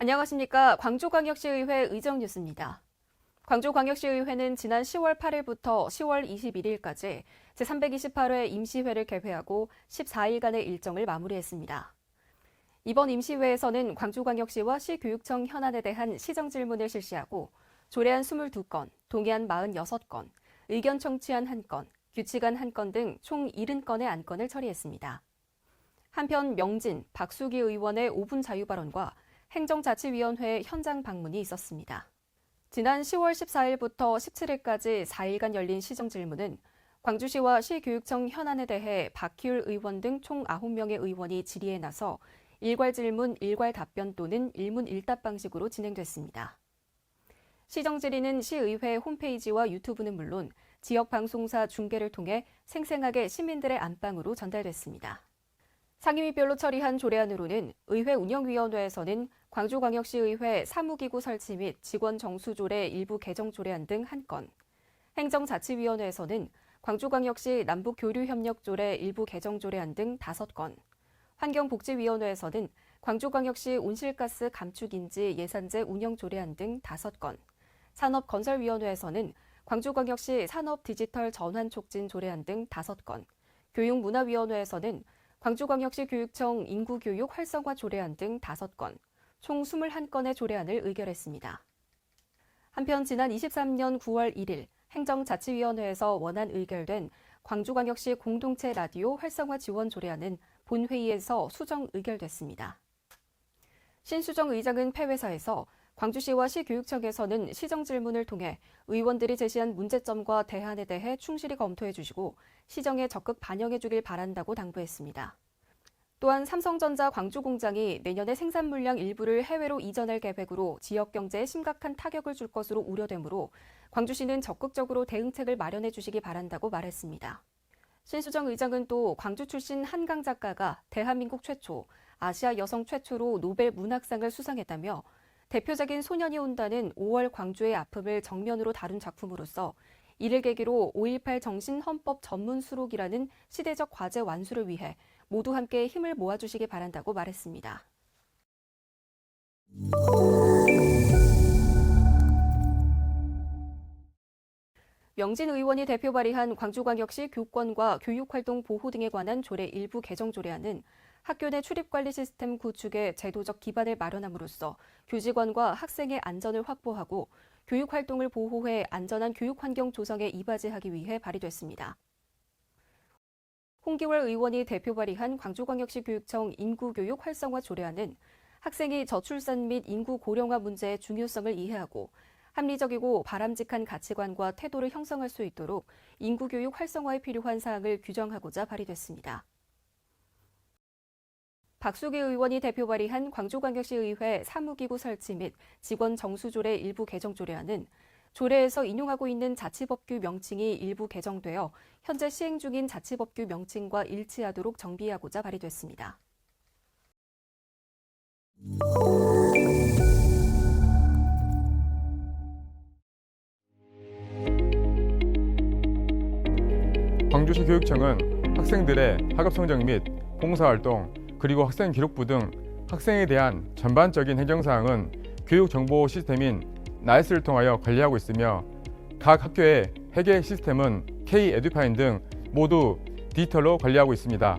안녕하십니까. 광주광역시의회 의정뉴스입니다. 광주광역시의회는 지난 10월 8일부터 10월 21일까지 제328회 임시회를 개회하고 14일간의 일정을 마무리했습니다. 이번 임시회에서는 광주광역시와 시교육청 현안에 대한 시정 질문을 실시하고 조례안 22건, 동의안 46건, 의견 청취안 1건, 규칙안 1건 등 총 70건의 안건을 처리했습니다. 한편 명진, 박수기 의원의 5분 자유 발언과 행정자치위원회 현장 방문이 있었습니다. 지난 10월 14일부터 17일까지 4일간 열린 시정질문은 광주시와 시교육청 현안에 대해 박희율 의원 등 총 9명의 의원이 질의에 나서 일괄 질문, 일괄 답변 또는 일문 일답 방식으로 진행됐습니다. 시정 질의는 시의회 홈페이지와 유튜브는 물론 지역 방송사 중계를 통해 생생하게 시민들의 안방으로 전달됐습니다. 상임위별로 처리한 조례안으로는 의회 운영위원회에서는 광주광역시의회 사무기구 설치 및 직원 정수 조례 일부 개정 조례안 등 1건, 행정자치위원회에서는 광주광역시 남북교류협력조례 일부 개정 조례안 등 5건, 환경복지위원회에서는 광주광역시 온실가스 감축인지 예산제 운영 조례안 등 5건, 산업건설위원회에서는 광주광역시 산업디지털 전환 촉진 조례안 등 5건, 교육문화위원회에서는 광주광역시 교육청 인구교육 활성화 조례안 등 5건, 총 21건의 조례안을 의결했습니다. 한편 지난 23년 9월 1일 행정자치위원회에서 원안 의결된 광주광역시 공동체 라디오 활성화 지원 조례안은 본회의에서 수정 의결됐습니다. 신수정 의장은 폐회사에서 광주시와 시교육청에서는 시정 질문을 통해 의원들이 제시한 문제점과 대안에 대해 충실히 검토해 주시고 시정에 적극 반영해 주길 바란다고 당부했습니다. 또한 삼성전자 광주 공장이 내년에 생산 물량 일부를 해외로 이전할 계획으로 지역 경제에 심각한 타격을 줄 것으로 우려되므로 광주시는 적극적으로 대응책을 마련해 주시기 바란다고 말했습니다. 신수정 의장은 또 광주 출신 한강 작가가 대한민국 최초, 아시아 여성 최초로 노벨 문학상을 수상했다며 대표적인 소년이 온다는 5월 광주의 아픔을 정면으로 다룬 작품으로서 이를 계기로 5.18 정신 헌법 전문 수록이라는 시대적 과제 완수를 위해 모두 함께 힘을 모아주시기 바란다고 말했습니다. 명진 의원이 대표 발의한 광주광역시 교권과 교육활동 보호 등에 관한 조례 일부 개정 조례안은 학교 내 출입관리 시스템 구축에 제도적 기반을 마련함으로써 교직원과 학생의 안전을 확보하고 교육활동을 보호해 안전한 교육환경 조성에 이바지하기 위해 발의됐습니다. 홍기월 의원이 대표 발의한 광주광역시 교육청 인구교육 활성화 조례안은 학생이 저출산 및 인구 고령화 문제의 중요성을 이해하고 합리적이고 바람직한 가치관과 태도를 형성할 수 있도록 인구교육 활성화에 필요한 사항을 규정하고자 발의됐습니다. 박수기 의원이 대표 발의한 광주광역시의회 사무기구 설치 및 직원 정수조례 일부 개정 조례안은 조례에서 인용하고 있는 자치법규 명칭이 일부 개정되어 현재 시행 중인 자치법규 명칭과 일치하도록 정비하고자 발의됐습니다. 광주시 교육청은 학생들의 학업 성적 및 봉사활동 그리고 학생 기록부 등 학생에 대한 전반적인 행정사항은 교육 정보 시스템인 나이스를 통하여 관리하고 있으며 각 학교의 회계 시스템은 K-에듀파인 등 모두 디지털로 관리하고 있습니다.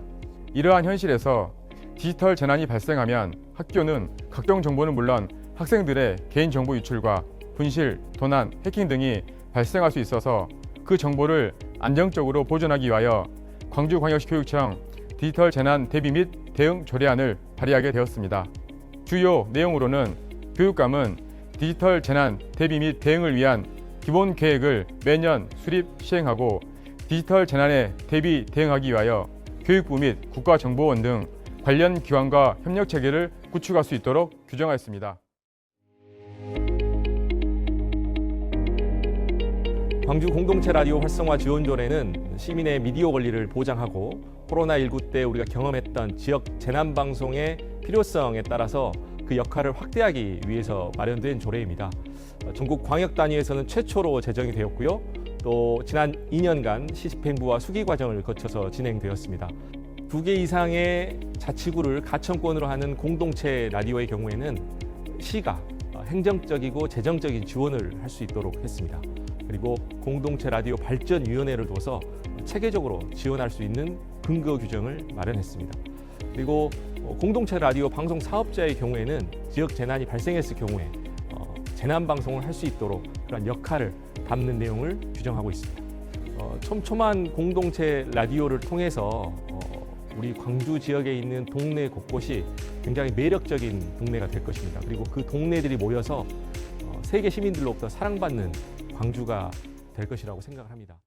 이러한 현실에서 디지털 재난이 발생하면 학교는 각종 정보는 물론 학생들의 개인정보 유출과 분실, 도난, 해킹 등이 발생할 수 있어서 그 정보를 안정적으로 보존하기 위하여 광주광역시 교육청 디지털 재난 대비 및 대응 조례안을 발의하게 되었습니다. 주요 내용으로는 교육감은 디지털 재난 대비 및 대응을 위한 기본 계획을 매년 수립 시행하고 디지털 재난에 대비 대응하기 위하여 교육부 및 국가정보원 등 관련 기관과 협력 체계를 구축할 수 있도록 규정하였습니다. 광주 공동체 라디오 활성화 지원 조례는 시민의 미디어 권리를 보장하고 코로나19 때 우리가 경험했던 지역 재난 방송의 필요성에 따라서 그 역할을 확대하기 위해서 마련된 조례입니다. 전국 광역 단위에서는 최초로 제정이 되었고요. 또 지난 2년간 시집행부와 수기 과정을 거쳐서 진행되었습니다. 두 개 이상의 자치구를 가천권으로 하는 공동체 라디오의 경우에는 시가 어, 행정적이고 재정적인 지원을 할 수 있도록 했습니다. 그리고 공동체 라디오 발전위원회를 둬서 체계적으로 지원할 수 있는 근거 규정을 마련했습니다. 그리고 어, 공동체 라디오 방송 사업자의 경우에는 지역 재난이 발생했을 경우에 어, 재난 방송을 할 수 있도록 그런 역할을 담는 내용을 규정하고 있습니다. 어, 촘촘한 공동체 라디오를 통해서 어, 우리 광주 지역에 있는 동네 곳곳이 굉장히 매력적인 동네가 될 것입니다. 그리고 그 동네들이 모여서 어, 세계 시민들로부터 사랑받는 광주가 될 것이라고 생각을 합니다.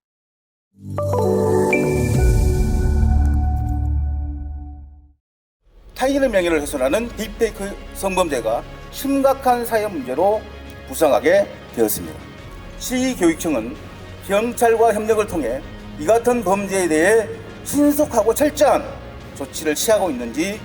타인의 명예를 훼손하는 딥페이크 성범죄가 심각한 사회 문제로 부상하게 되었습니다. 시교육청은 경찰과 협력을 통해 이 같은 범죄에 대해 신속하고 철저한 조치를 취하고 있는지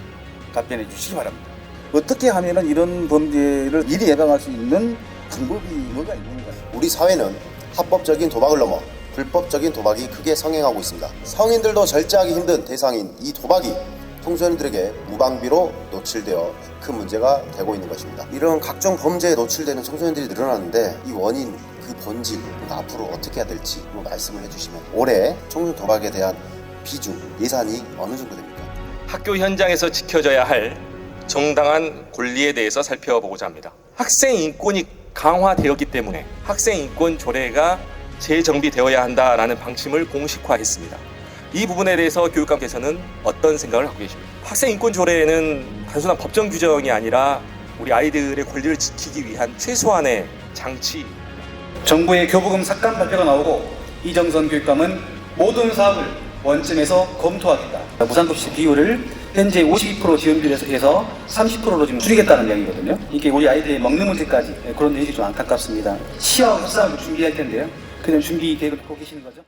답변해 주시기 바랍니다. 어떻게 하면 이런 범죄를 미리 예방할 수 있는 방법이 뭐가 있는가요? 우리 사회는 합법적인 도박을 넘어 불법적인 도박이 크게 성행하고 있습니다. 성인들도 절제하기 힘든 대상인 이 도박이 청소년들에게 무방비로 노출되어 큰 문제가 되고 있는 것입니다. 이런 각종 범죄에 노출되는 청소년들이 늘어나는데 이 원인, 그 본질, 그리고 앞으로 어떻게 해야 될지 말씀을 해주시면 올해 청소년 도박에 대한 비중, 예산이 어느 정도 됩니까? 학교 현장에서 지켜져야 할 정당한 권리에 대해서 살펴보고자 합니다. 학생 인권이 강화되었기 때문에 학생 인권 조례가 재정비되어야 한다라는 방침을 공식화했습니다. 이 부분에 대해서 교육감께서는 어떤 생각을 갖고 계십니까? 학생 인권 조례는 단순한 법정 규정이 아니라 우리 아이들의 권리를 지키기 위한 최소한의 장치 정부의 교부금 삭감 발표가 나오고 이정선 교육감은 모든 사업을 원점에서 검토하겠다. 무상급식 비율을 현재 52% 지원비에서 해서 30%로 지금 줄이겠다는 이야기거든요. 이게 우리 아이들의 먹는 문제까지 네, 그런 내용이 좀 안타깝습니다. 시와 협상을 준비할 텐데요. 그냥 준비 계획을 갖고 계시는 거죠?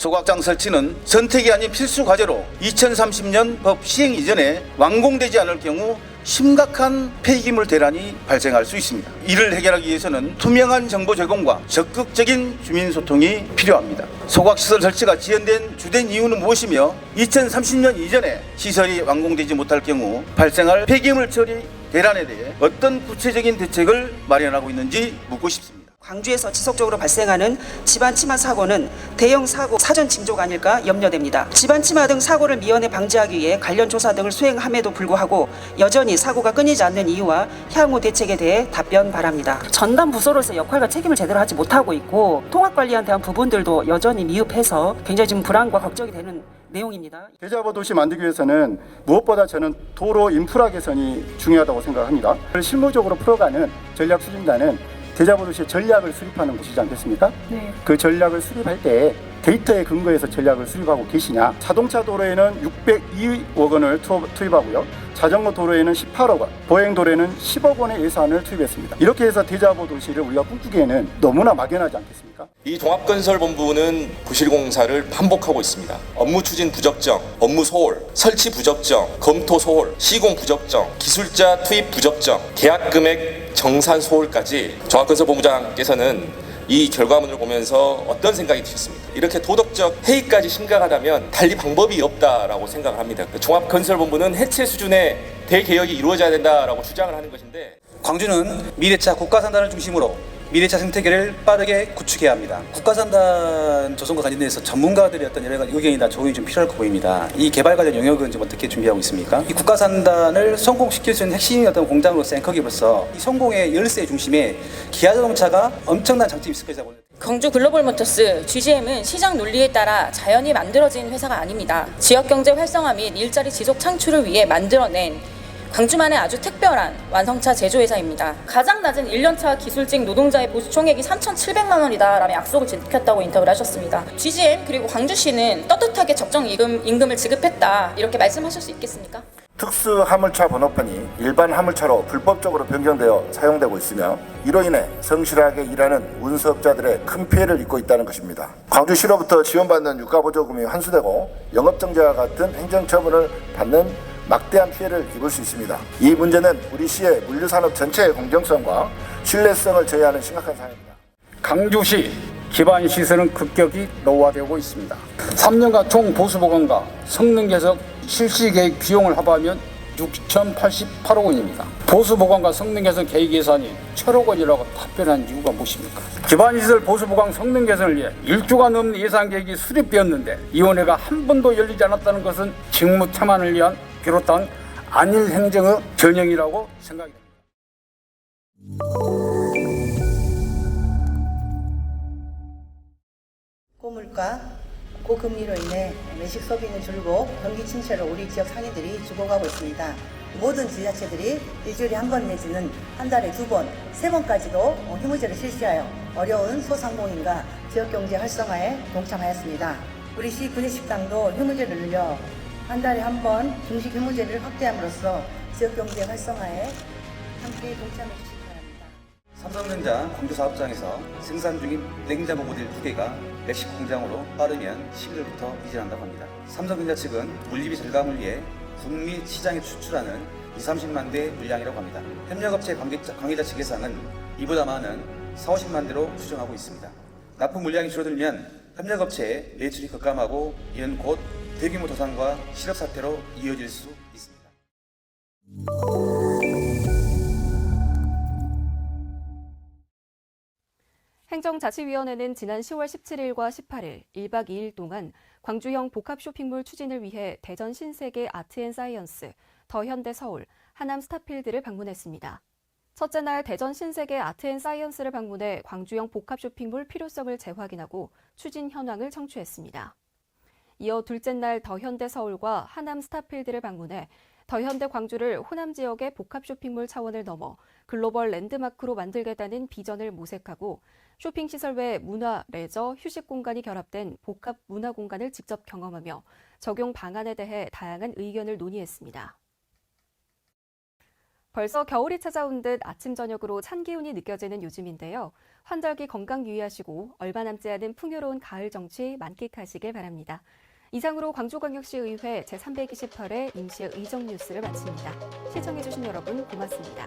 소각장 설치는 선택이 아닌 필수 과제로 2030년 법 시행 이전에 완공되지 않을 경우 심각한 폐기물 대란이 발생할 수 있습니다. 이를 해결하기 위해서는 투명한 정보 제공과 적극적인 주민 소통이 필요합니다. 소각시설 설치가 지연된 주된 이유는 무엇이며 2030년 이전에 시설이 완공되지 못할 경우 발생할 폐기물 처리 대란에 대해 어떤 구체적인 대책을 마련하고 있는지 묻고 싶습니다. 광주에서 지속적으로 발생하는 집안 침하 사고는 대형 사고 사전 징조가 아닐까 염려됩니다. 집안 침하 등 사고를 미연에 방지하기 위해 관련 조사 등을 수행함에도 불구하고 여전히 사고가 끊이지 않는 이유와 향후 대책에 대해 답변 바랍니다. 전담 부서로서 역할과 책임을 제대로 하지 못하고 있고 통합 관리에 대한 부분들도 여전히 미흡해서 굉장히 지금 불안과 걱정이 되는 내용입니다. 대자보 도시 만들기 위해서는 무엇보다 저는 도로 인프라 개선이 중요하다고 생각합니다. 실무적으로 풀어가는 전략 수립단은 대자보 도시의 전략을 수립하는 곳이지 않겠습니까? 그 전략을 수립할 때 데이터에 근거해서 전략을 수립하고 계시냐? 자동차 도로에는 602억 원을 투- 투입하고요. 자전거 도로에는 18억 원, 보행 도로에는 10억 원의 예산을 투입했습니다. 이렇게 해서 대자보 도시를 우리가 꿈꾸기에는 너무나 막연하지 않겠습니까? 이 종합건설본부는 부실공사를 반복하고 있습니다. 업무 추진 부적정, 업무 소홀, 설치 부적정, 검토 소홀, 시공 부적정, 기술자 투입 부적정, 계약 금액 정산 소홀까지 종합건설본부장께서는 이 결과물을 보면서 어떤 생각이 드셨습니까? 이렇게 도덕적 해이까지 심각하다면 달리 방법이 없다라고 생각을 합니다. 종합건설본부는 해체 수준의 대개혁이 이루어져야 된다라고 주장을 하는 것인데 광주는 미래차 국가산단을 중심으로 미래차 생태계를 빠르게 구축해야 합니다. 국가산단 조성과 관련해서 전문가들의 어떤 여러 가지 의견이나 조언이 좀 필요할 거 보입니다. 이 개발 관련 영역은 좀 어떻게 준비하고 있습니까? 이 국가산단을 성공시킬 수 있는 핵심 어떤 공장으로서 앵커기로서 이 성공의 열쇠 중심에 기아자동차가 엄청난 장점이 있을 것이라고 광주 글로벌 모터스 GGM은 시장 논리에 따라 자연히 만들어진 회사가 아닙니다. 지역 경제 활성화 및 일자리 지속 창출을 위해 만들어낸 광주만의 아주 특별한 완성차 제조회사입니다. 가장 낮은 1년차 기술직 노동자의 보수 총액이 3,700만 원이다라며 약속을 지켰다고 인터뷰를 하셨습니다. GGM 그리고 광주시는 떳떳하게 적정 임금, 임금을 지급했다 이렇게 말씀하실 수 있겠습니까? 특수 화물차 번호판이 일반 화물차로 불법적으로 변경되어 사용되고 있으며 이로 인해 성실하게 일하는 운수업자들의 큰 피해를 입고 있다는 것입니다. 광주시로부터 지원받는 유가보조금이 환수되고 영업정지와 같은 행정처분을 받는 막대한 피해를 입을 수 있습니다. 이 문제는 우리 시의 물류산업 전체의 공정성과 신뢰성을 저해하는 심각한 사안입니다. 강주시 기반 시설은 급격히 노후화되고 있습니다. 3년간 총 보수 보강과 성능 개선 실시 계획 비용을 합하면 6,088억 원입니다. 보수 보강과 성능 개선 계획 예산이 1천억 원이라고 답변한 이유가 무엇입니까? 기반 시설 보수 보강 성능 개선을 위해 1조가 넘는 예산 계획이 수립되었는데 위원회가 한 번도 열리지 않았다는 것은 직무 태만을 위한 비롯한 안일 행정의 전형이라고 생각이 됩니다. 고물가, 고금리로 인해 매식 소비는 줄고 경기 침체로 우리 지역 상인들이 죽어가고 있습니다. 모든 지자체들이 일주일에 한 번 내지는 한 달에 두 번, 세 번까지도 휴무제를 실시하여 어려운 소상공인과 지역경제 활성화에 동참하였습니다. 우리 시 구내식당도 휴무제를 늘려 한 달에 한 번 중식 휴무제를 확대함으로써 지역 경제 활성화에 함께 동참해 주시기 바랍니다. 삼성전자 광주 사업장에서 생산 중인 냉장고 모델 두 개가 멕시코 공장으로 빠르면 11월부터 이전한다고 합니다. 삼성전자 측은 물리비 절감을 위해 북미 시장에 추출하는 2, 30만 대 물량이라고 합니다. 협력업체 관계자, 관계자 측에서는 이보다 많은 4, 50만 대로 추정하고 있습니다. 납품 물량이 줄어들면 협력업체의 매출이 급감하고 이는 곧 대규모 도산과 실업 사태로 이어질 수 있습니다. 행정자치위원회는 지난 10월 17일과 18일 1박 2일 동안 광주형 복합 쇼핑몰 추진을 위해 대전 신세계 아트앤사이언스, 더 현대 서울, 하남 스타필드를 방문했습니다. 첫째 날 대전 신세계 아트앤사이언스를 방문해 광주형 복합 쇼핑몰 필요성을 재확인하고 추진 현황을 청취했습니다. 이어 둘째 날 더 현대 서울과 하남 스타필드를 방문해 더 현대 광주를 호남 지역의 복합 쇼핑몰 차원을 넘어 글로벌 랜드마크로 만들겠다는 비전을 모색하고 쇼핑 시설 외 문화, 레저, 휴식 공간이 결합된 복합 문화 공간을 직접 경험하며 적용 방안에 대해 다양한 의견을 논의했습니다. 벌써 겨울이 찾아온 듯 아침 저녁으로 찬 기운이 느껴지는 요즘인데요. 환절기 건강 유의하시고 얼마 남지 않은 풍요로운 가을 정취 만끽하시길 바랍니다. 이상으로 광주광역시의회 제328회 임시 의정 뉴스를 마칩니다. 시청해주신 여러분 고맙습니다.